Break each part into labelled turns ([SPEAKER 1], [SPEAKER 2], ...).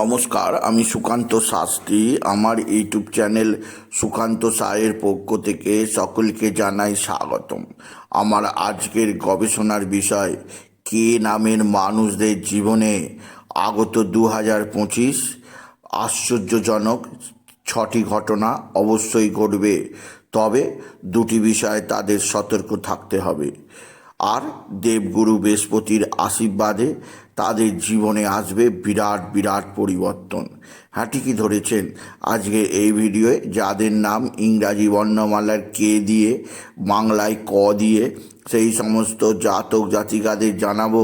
[SPEAKER 1] নমস্কার, আমি সুকান্ত শাস্ত্রী। আমার ইউটিউব চ্যানেল সুকান্ত সায়ের পক্ষ থেকে সকলকে জানাই স্বাগতম। আমার আজকের গবেষণার বিষয়, কে নামের মানুষদের জীবনে আগত দু হাজার পঁচিশ? আশ্চর্যজনক ছটি ঘটনা অবশ্যই ঘটবে, তবে দুটি বিষয়ে তাদের সতর্ক থাকতে হবে। আর দেবগুরু বৃহস্পতির আশীর্বাদে তাদের জীবনে আসবে বিরাট বিরাট পরিবর্তন। ঠিকই ধরেছেন? আজকে এই ভিডিওয়ে যাদের নাম ইংরাজি বর্ণমালার কে দিয়ে, বাংলায় ক দিয়ে, সেই সমস্ত জাতক জাতিকাদের জানাব।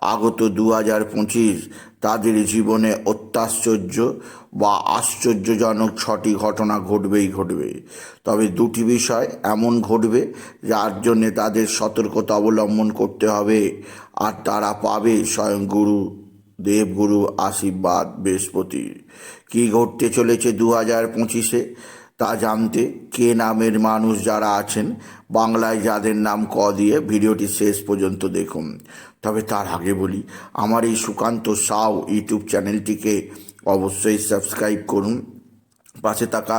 [SPEAKER 1] আগত দু হাজার পঁচিশ তাদের জীবনে অত্যাশ্চর্য বা আশ্চর্যজনক ছটি ঘটনা ঘটবেই ঘটবে। তবে দুটি বিষয় এমন ঘটবে যার জন্যে তাদের সতর্কতা অবলম্বন করতে হবে আর তারা পাবে স্বয়ং গুরু। দেবগুরু আশীর্বাদ বৃহস্পতির কি ঘটতে চলেছে দু হাজার পঁচিশে? তা জানতে কে নামের মানুষ যারা আছেন, বাংলায় যাদের নাম ক দিয়ে ভিডিওটি শেষ পর্যন্ত দেখুন। তবে তার আগে বলি, আমার এই সুকান্ত সাউ ইউটিউব চ্যানেলটিকে অবশ্যই সাবস্ক্রাইব করুন। পাশে থাকা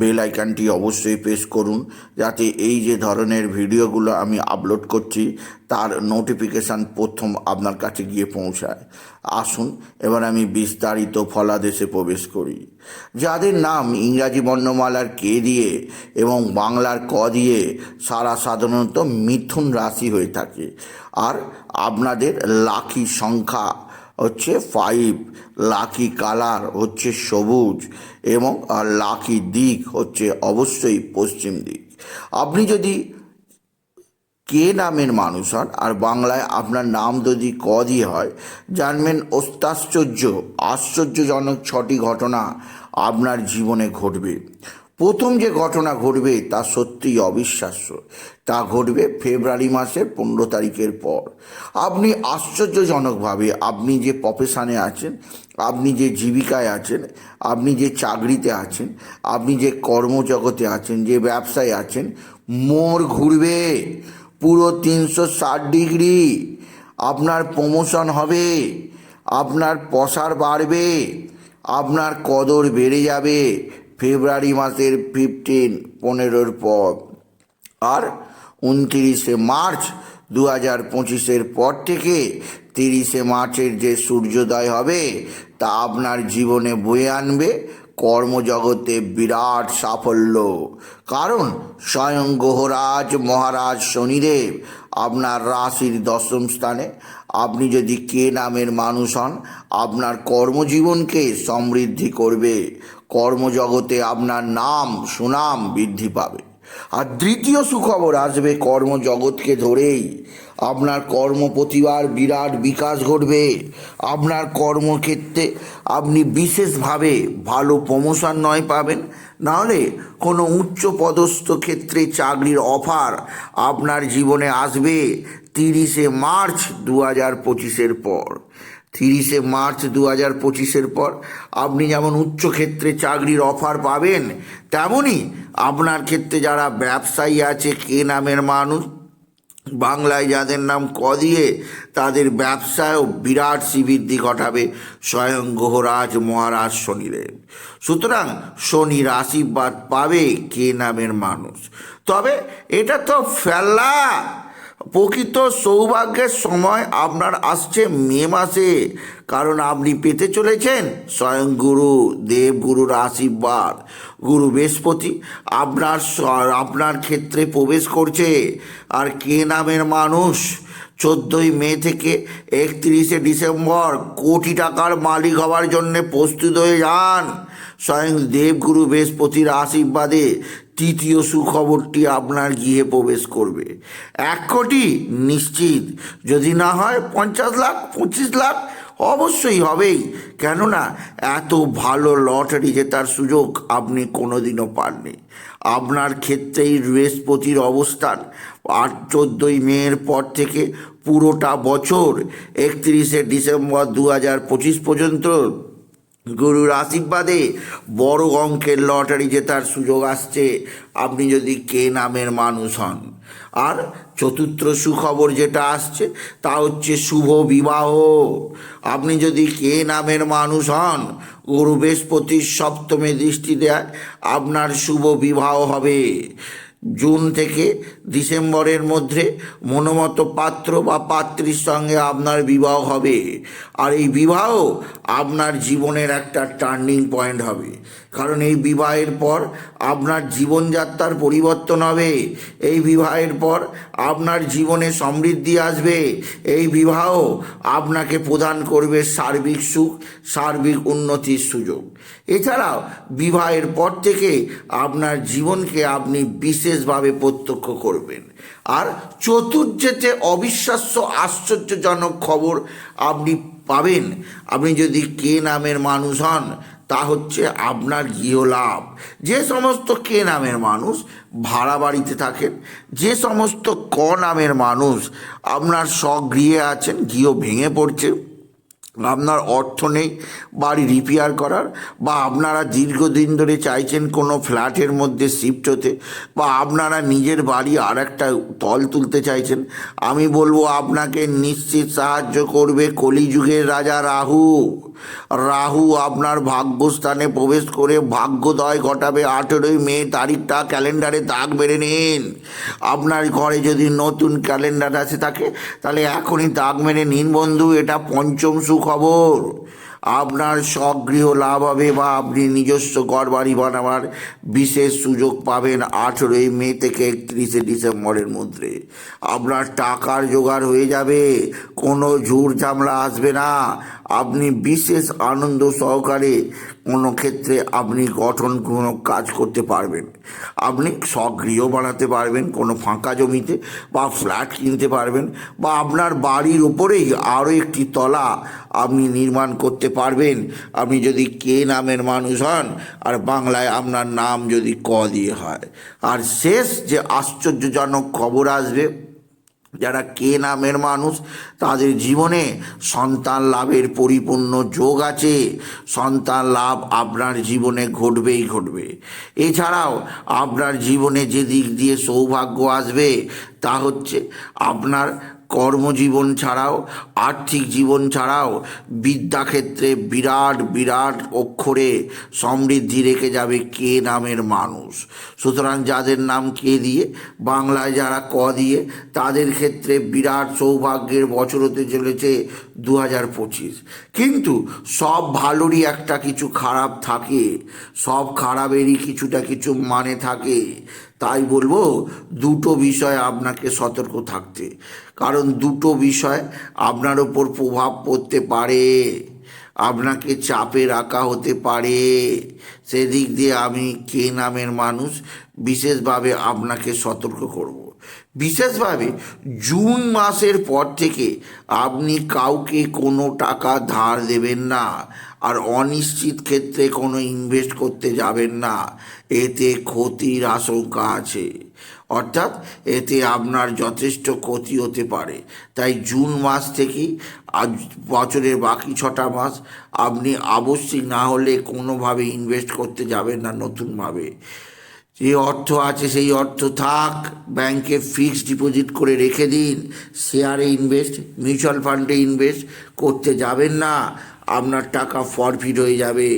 [SPEAKER 1] বেল আইকনটি অবশ্যই প্রেস করুন, যাতে এই যে ধরনের ভিডিওগুলো আমি আপলোড করছি, তার নোটিফিকেশান প্রথম আপনার কাছে গিয়ে পৌঁছায়। আসুন, এবার আমি বিস্তারিত ফলাদেশে প্রবেশ করি। যাদের নাম ইংরাজি বর্ণমালার কে দিয়ে এবং বাংলার ক দিয়ে সারা সাধারণত মিথুন রাশি হয়ে থাকে, আর আপনাদের লাকি সংখ্যা হচ্ছে ফাইভ লাকি কালার হচ্ছে সবুজ এবং আর লাকি দিক হচ্ছে অবশ্যই পশ্চিম দিক। আপনি যদি কে নামের মানুষ হন, আর বাংলায় আপনার নাম যদি ক দিয়ে হয়, জানবেন অত্যাশ্চর্য, আশ্চর্যজনক ছটি ঘটনা আপনার জীবনে ঘটবে। প্রথম যে ঘটনা ঘটবে, তা সত্যিই অবিশ্বাস্য। তা ঘটবে ফেব্রুয়ারি মাসের পনেরো তারিখের পর। আপনি আশ্চর্যজনকভাবে, আপনি যে প্রফেশনে আছেন, আপনি যে জীবিকায় আছেন, আপনি যে চাকরিতে আছেন, আপনি যে কর্মজগতে আছেন, যে ব্যবসায় আছেন মোর ঘুরবে। পুরো তিনশো ষাট ডিগ্রি আপনার প্রমোশন হবে, আপনার পসার বাড়বে, আপনার কদর বেড়ে যাবে ফেব্রুয়ারি মাসের ফিফটিন পনেরোর পর। আর উনতিরিশে মার্চ দু হাজার পঁচিশের পর থেকে তিরিশে মার্চের যে সূর্যোদয় হবে, তা আপনার জীবনে বয়ে আনবে। কর্মজগতে বিরাট সাফল্য। কারণ স্বয়ং গ্রহরাজ মহারাজ শনিদেব আপনার রাশির দশম স্থানে আপনি যদি কে নামের মানুষ হন, আপনার কর্মজীবনকে সমৃদ্ধি করবে। কর্মজগতে আপনার নাম, সুনাম বৃদ্ধি পাবে। আর দ্বিতীয় সুখবর আসবে কর্মজগৎকে ধরেই। আপনার কর্ম প্রতিভার বিরাট বিকাশ ঘটবে। আপনার কর্মক্ষেত্রে আপনি বিশেষভাবে ভালো প্রমোশন নয় পাবেন। নাহলে কোনো উচ্চ পদস্থ ক্ষেত্রে চাকরির অফার আপনার জীবনে আসবে তিরিশে মার্চ দু হাজার পঁচিশের পর। তিরিশে মার্চ দু হাজার পঁচিশের পর আপনি যেমন উচ্চক্ষেত্রে চাকরির অফার পাবেন, তেমনই আপনার ক্ষেত্রে যারা ব্যবসায়ী আছে, কে নামের মানুষ, বাংলায় যাদের নাম ক দিয়ে তাদের ব্যবসায়ও বিরাট শ্রীবৃদ্ধি ঘটাবে স্বয়ং গ্রহরাজ মহারাজ শনিদেব। সুতরাং শনির আশীর্বাদ পাবে কে নামের মানুষ। তবে এটা তো ফেলা। প্রকৃত সৌভাগ্যের সময় আপনার আসছে মে মাসে। কারণ আপনি পেতে চলেছেন স্বয়ং গুরু দেবগুরুর আশীর্বাদ। গুরু বৃহস্পতি, আপনার আপনার ক্ষেত্রে প্রবেশ করছে। আর কে নামের মানুষ? চোদ্দোই মে থেকে একত্রিশে ডিসেম্বর কোটি টাকার মালিক হওয়ার জন্য প্রস্তুত হয়ে যান। স্বয়ং দেবগুরু বৃহস্পতির আশীর্বাদে তৃতীয় সুখবরটি আপনার গৃহে প্রবেশ করবে। এক কোটি নিশ্চিত। যদি না হয় পঞ্চাশ লাখ, পঁচিশ লাখ অবশ্যই হবেই। কেননা এত ভালো লটারি জেতার সুযোগ আপনি কোনোদিনও পাননি। আপনার ক্ষেত্রেই বৃহস্পতির অবস্থান। আর চোদ্দোই মেয়ের পর থেকে পুরোটা বছর একত্রিশে ডিসেম্বর দু হাজার পঁচিশ পর্যন্ত গুরুর আশীর্বাদে বড় অঙ্কের লটারি জেতার সুযোগ আসছে। আপনি যদি কে নামের মানুষ হন। আর চতুর্থ সুখবর যেটা আসছে, তা হচ্ছে শুভ বিবাহ। আপনি যদি কে নামের মানুষ হন, গুরু বৃহস্পতির সপ্তমে দৃষ্টি দেয়, আপনার শুভ বিবাহ হবে। জুন থেকে ডিসেম্বরের মধ্যে মনোমত পাত্র বা পাত্রীর সঙ্গে আপনার বিবাহ হবে। আর এই বিবাহ আপনার জীবনের একটা টার্নিং পয়েন্ট হবে। কারণ এই বিবাহের পর আপনার জীবনযাত্রার পরিবর্তন হবে। এই বিবাহের পর আপনার জীবনে সমৃদ্ধি আসবে। এই বিবাহ আপনাকে প্রদান করবে সার্বিক সুখ, সার্বিক উন্নতির সুযোগ। এছাড়াও বিবাহের পর থেকে আপনার জীবনকে আপনি বিশেষভাবে প্রত্যক্ষ করবেন। আর চতুর্থেতে অবিশ্বাস্য আশ্চর্যজনক খবর আপনি পাবেন। আপনি যদি কে নামের মানুষ হন তা হচ্ছে আপনার গৃহলাভ যে সমস্ত কে নামের মানুষ ভাড়া বাড়িতে থাকেন, যে সমস্ত ক নামের মানুষ আপনার স্বগৃহে আছেন, গৃহ ভেঙে পড়ছে আপনার অর্থ নেই, বাড়ি রিপেয়ার করার, বা আপনারা দীর্ঘদিন ধরে চাইছেন কোনো ফ্ল্যাটের মধ্যে শিফট হতে, বা আপনারা নিজের বাড়ি আর একটা তল তুলতে চাইছেন, আমি বলব আপনাকে নিশ্চিত সাহায্য করবে কলিযুগের রাজা রাহু। রাহু আপনার ভাগ্যস্থানে প্রবেশ করে ভাগ্যোদয় ঘটাবে। আঠেরোই মে তারিখটা ক্যালেন্ডারে দাগ মেরে নিন। আপনার ঘরে যদি নতুন ক্যালেন্ডার আসে থাকে, তাহলে এখনই দাগ মেরে নিন বন্ধু, এটা পঞ্চম সুখবর আপনার স্বগৃহ লাভ হবে বা আপনি নিজস্ব ঘর বাড়ি বানাবার বিশেষ সুযোগ পাবেন আঠেরোই মে থেকে একত্রিশে ডিসেম্বরের মধ্যে। আপনার টাকার জোগাড় হয়ে যাবে, কোনো ঝুড় ঝামলা আসবে না। আপনি বিশেষ আনন্দ সহকারে কোনো ক্ষেত্রে আপনি গঠন, কোনো কাজ করতে পারবেন। আপনি স্বগৃহ বানাতে পারবেন, কোনো ফাঁকা জমিতে বা ফ্ল্যাট কিনতে পারবেন বা আপনার বাড়ির ওপরেই আরও একটি তলা আপনি নির্মাণ করতে পারবেন। আপনি যদি কে নামের মানুষ হন, আর বাংলায় আপনার নাম যদি ক দিয়ে হয়। আর শেষ যে আশ্চর্যজনক খবর আসবে যারা কে নামের মানুষ, তাদের জীবনে সন্তান লাভের পরিপূর্ণ যোগ আছে। সন্তান লাভ আপনার জীবনে ঘটবেই ঘটবে। এছাড়াও আপনার জীবনে যে দিক দিয়ে সৌভাগ্য আসবে, তা হচ্ছে আপনার কর্মজীবন ছাড়াও, আর্থিক জীবন ছাড়াও বিদ্যাক্ষেত্রে বিরাট বিরাট অক্ষরে সমৃদ্ধি রেখে যাবে কে নামের মানুষ। সুতরাং যাদের নাম কে দিয়ে, বাংলায় যারা ক দিয়ে, তাদের ক্ষেত্রে বিরাট সৌভাগ্যের বছর হতে চলেছে। দু হাজার পঁচিশ। কিন্তু সব ভালোরই একটা কিছু খারাপ থাকে, সব খারাপেরই কিছুটা কিছু মানে থাকে। তাই বলব, দুটো বিষয় আপনাকে সতর্ক থাকতে। কারণ দুটো বিষয় আপনার ওপর প্রভাব পড়তে পারে। আপনাকে চাপে রাখা হতে পারে। সেদিক দিয়ে আমি কে নামের মানুষ, বিশেষভাবে আপনাকে সতর্ক করব। বিশেষভাবে জুন মাসের পর থেকে আপনি কাউকে কোনো টাকা ধার দেবেন না আর অনিশ্চিত ক্ষেত্রে কোনো ইনভেস্ট করতে যাবেন না। এতে ক্ষতির আশঙ্কা আছে। অর্থাৎ এতে আপনার যথেষ্ট ক্ষতি হতে পারে। তাই জুন মাস থেকেই আজ বছরের বাকি ছটা মাস আপনি আবশ্যিক না হলে কোনোভাবে ইনভেস্ট করতে যাবেন না নতুনভাবে। যে অর্থ আছে সেই অর্থ থাক, ব্যাংকে ফিক্সড ডিপোজিট করে রেখে দিন শেয়ারে ইনভেস্ট মিউচুয়াল ফান্ডে ইনভেস্ট করতে যাবেন না, আপনার টাকা ফরফিট হয়ে যাবে।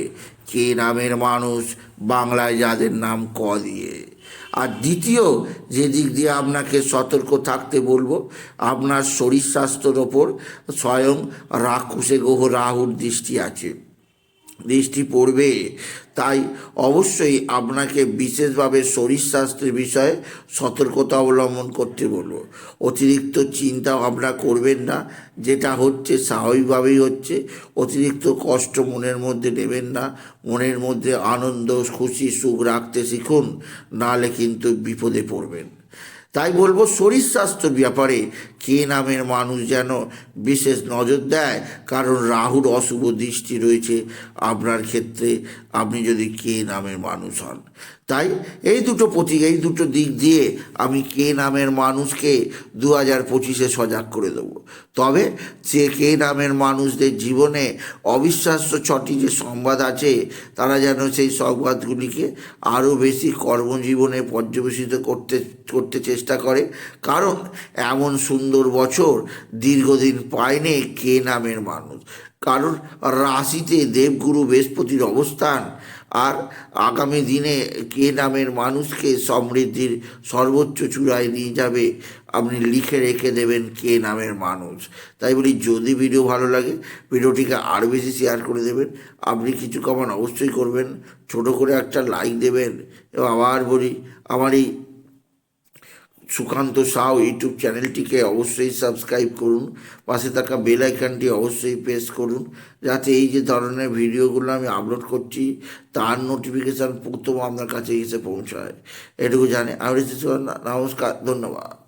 [SPEAKER 1] কে নামের মানুষ বাংলায় যাদের নাম ক দিয়ে। আর দ্বিতীয় যে দিক দিয়ে আপনাকে সতর্ক থাকতে বলব, আপনার শরীর স্বাস্থ্যর ওপর স্বয়ং রাক্ষসে গ্রহ রাহুর দৃষ্টি আছে। দৃষ্টি পড়বে। তাই অবশ্যই আপনাকে বিশেষভাবে শরীর স্বাস্থ্যের বিষয়ে সতর্কতা অবলম্বন করতে বলব। অতিরিক্ত চিন্তা ভাবনা করবেন না, যেটা হচ্ছে স্বাভাবিকভাবেই হচ্ছে। অতিরিক্ত কষ্ট মনের মধ্যে নেবেন না, মনের মধ্যে আনন্দ, খুশি, সুখ রাখতে শিখুন, নাহলে কিন্তু বিপদে পড়বেন। তাই বলব শরীর স্বাস্থ্যের ব্যাপারে কে নামের মানুষ যেন বিশেষ নজর দেয়? কারণ রাহুর অশুভ দৃষ্টি রয়েছে আপনার ক্ষেত্রে। আপনি যদি কে নামের মানুষ হন। তাই এই দুটো প্রতীক, এই দুটো দিক দিয়ে আমি কে নামের মানুষকে দু হাজার পঁচিশে সজাগ করে দেবো। তবে যে কে নামের মানুষদের জীবনে অবিশ্বাস্য ছটি যে সংবাদ আছে, তারা যেন সেই সংবাদগুলিকে আরও বেশি কর্মজীবনে পর্যবেসিত করতে করতে চেষ্টা করে। কারণ এমন সুন্দর বছর দীর্ঘদিন পায়নি কে নামের মানুষ। কারণ রাশিতে দেবগুরু বৃহস্পতির অবস্থান। আর আগামী দিনে কে নামের মানুষকে সমৃদ্ধির সর্বোচ্চ চূড়ায় নিয়ে যাবে, আপনি লিখে রেখে দেবেন কে নামের মানুষ। তাই বলি, যদি ভিডিও ভালো লাগে, ভিডিওটিকে আরও বেশি শেয়ার করে দেবেন। আপনি কিছু কমান অবশ্যই করবেন। ছোট করে একটা লাইক দেবেন। এবং আবার বলি, আমার এই সুকান্ত সাউ ইউটিউব চ্যানেলটিকে অবশ্যই সাবস্ক্রাইব করুন। পাশে থাকা বেল আইকনটি অবশ্যই প্রেস করুন, যাতে এই যে ধরনের ভিডিওগুলো আমি আপলোড করছি, তার নোটিফিকেশান প্রথম আপনার কাছে এসে পৌঁছায়। এটুকু জানে। আমি নমস্কার, ধন্যবাদ।